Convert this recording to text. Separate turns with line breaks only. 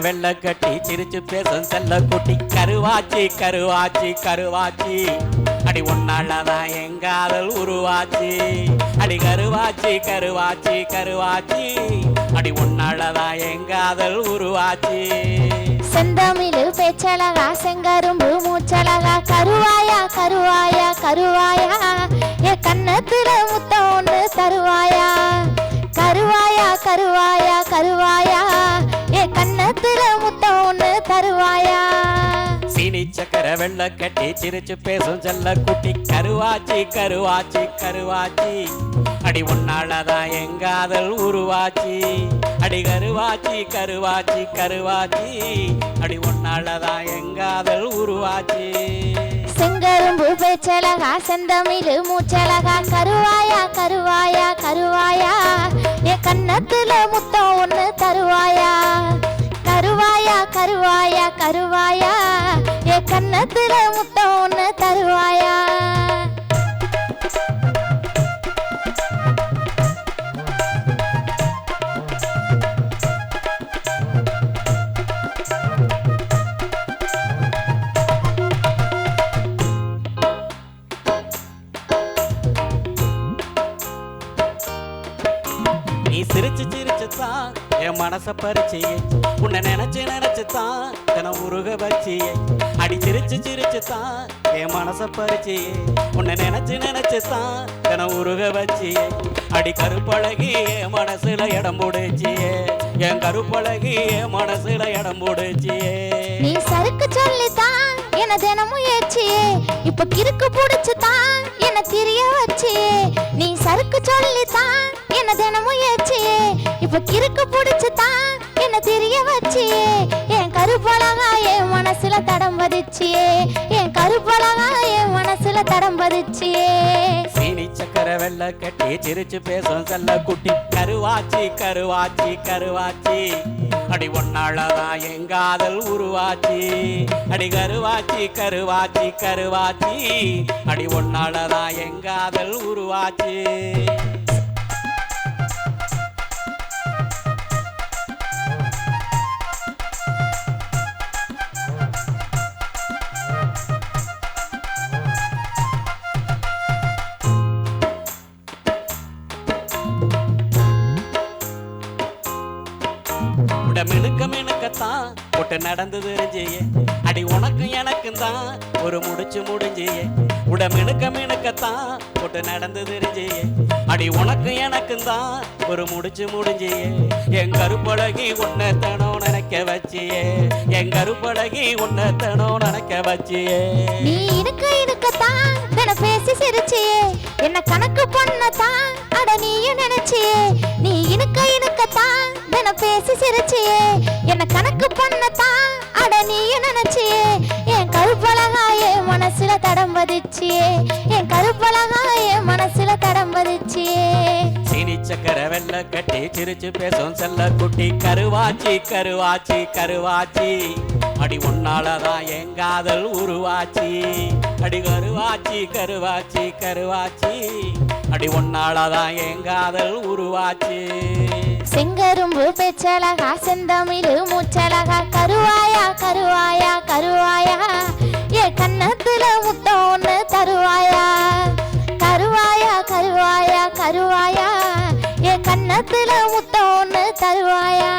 வெள்ள கட்டி சிரிச்சு பேசும் செல்ல குட்டி. கருவாச்சி கருவாச்சி கருவாச்சி. அடி உன்னாலதான் எங்காதல் உருவாச்சி. அடி கருவாச்சி கருவாச்சி கருவாச்சி. அடி உன்னாலதான் எங்காதல் உருவாச்சி.
செந்தமிழு பேச்சழகா செங்கரும்பு மூச்சழகா. கருவாயா கருவாயா கருவாயா. என் கண்ணத்துல முத்தம் ஒன்று தருவாயா. கருவாயா கருவாயா
சீனி சக்கர வெள்ள கட்டி சிரிச்சு பேசும் செல்ல குட்டி. கருவாச்சி கருவாச்சி கருவாச்சி. அடி உன்னாலதான் எங்காதல் உருவாச்சி. அடி கருவாச்சி கருவாச்சி கருவாச்சி. அடி உன்னாலதான் எங்காதல் உருவாச்சி.
செங்கரும்பு பேச்சலகா செந்தமிழு மூச்சலகா. கருவாயா கருவாயா கருவாயா. என் கண்ணத்துல முத்தம் ஒண்ணு தருவா. கருவாயா என் கண்ணத்துல முத்தம் ஒண்ணு தருவாயா?
நீ சிரிச்சு சிரிச்சுத்தான் என் மனச பறிச்சியே. உன்னை நினைச்சு நினைச்சுத்தான் தினம் உருக வச்சியே. அடி சிரிச்சு சிரிச்சுத்தான் என் மனச பறிச்சியே. உன்னை நினைச்சு நினைச்சுத்தான் தினம் உருக வச்சியே. அடி கருப்பழகி என் மனசுல இடம் போடுச்சியே. என் கருப்பழகி என் மனசுல இடம் போடுச்சியே.
நீ சறுக்கு சொல்லித்தான் என்ன தினமும் ஏச்சியே. இப்ப கிறுக்கு புடிச்சு என என்ன திரிய வச்சியே. நீ சறுக்கு சொல்லித்தான் என்ன தினமும் ஏச்சியே இப்ப கிறுக்கு புடிச்சு தான் என்ன தெரிய வச்சியே? என் கருப்பழகா என் மனசுல தடம் பதிச்சியே. என் கருப்பழகா என் மனசுல தடம் பதிச்சியே.
சீனி சக்கர வெள்ள கட்டி சிரிச்சு பேசும் செல்ல குட்டி. கருவாச்சி கருவாச்சி கருவாச்சி. அடி ஒன்னாலதான் எங்காதல் உருவாச்சி. அடி கருவாச்சி கருவாச்சி கருவாச்சி. அடி ஒன்னாலதான் எங்காதல் உருவாச்சி. எனக்குத்தான். மினுக்கத்தான் நடந்து தெரிஞ்சியே அடி உனக்கு எனக்கும் தான். ஒரு முடிச்சு முடிஞ்சியே. உட மினுக்க மினுக்கத்தான் போட்டு நடந்து தெரிஞ்சியே அடி உனக்கு எனக்கும் தான். ஒரு முடிச்சு முடிஞ்சியே. என் கருப்பழகி உன்னத்தனோ நினைக்க வச்சியே. என் கருப்பழகி உன்னத்தனோ நினைக்க வச்சியே.
நீ இருக்க இருக்கத்தான் தின பேசி சிரிச்சியே. என்ன கணக்கு பண்ணத்தான். அட நீயும் நினைச்சியே. நீ இனுக்க இனுக்கத்தான் தின பேசி சிரிச்சியே. என்ன கணக்கு பண்ணத்தான். அட நீயும் நினைச்சியே என் கருப்பழகா என் மனசுல தடம் பதிச்சியே என் கருப்பழகா என் மனசுல தடம் பதிச்சியே
சக்கர வெள்ள கட்டி சிரிச்சு பேசும் செல்ல குட்டி கருவாச்சி கருவாச்சி கருவாச்சி. அடி உன்னாலதான் எங்காதல் உருவாச்சி. அடி கருவாச்சி கருவாச்சி கருவாச்சி. அடி உன்னாலதான் எங்காதல் உருவாச்சி.
செங்கரும்பு பெச்சலகா செந்தமிழு மூச்சலகா கருவாயா கருவாயா கருவாயா. ஏ கண்ணத்துல முத்தம் ஒண்ணு தருவாயா? கருவாயா கருவாயா கருவாயா. ஏ கண்ணத்துல முத்தம் ஒண்ணு தருவாயா?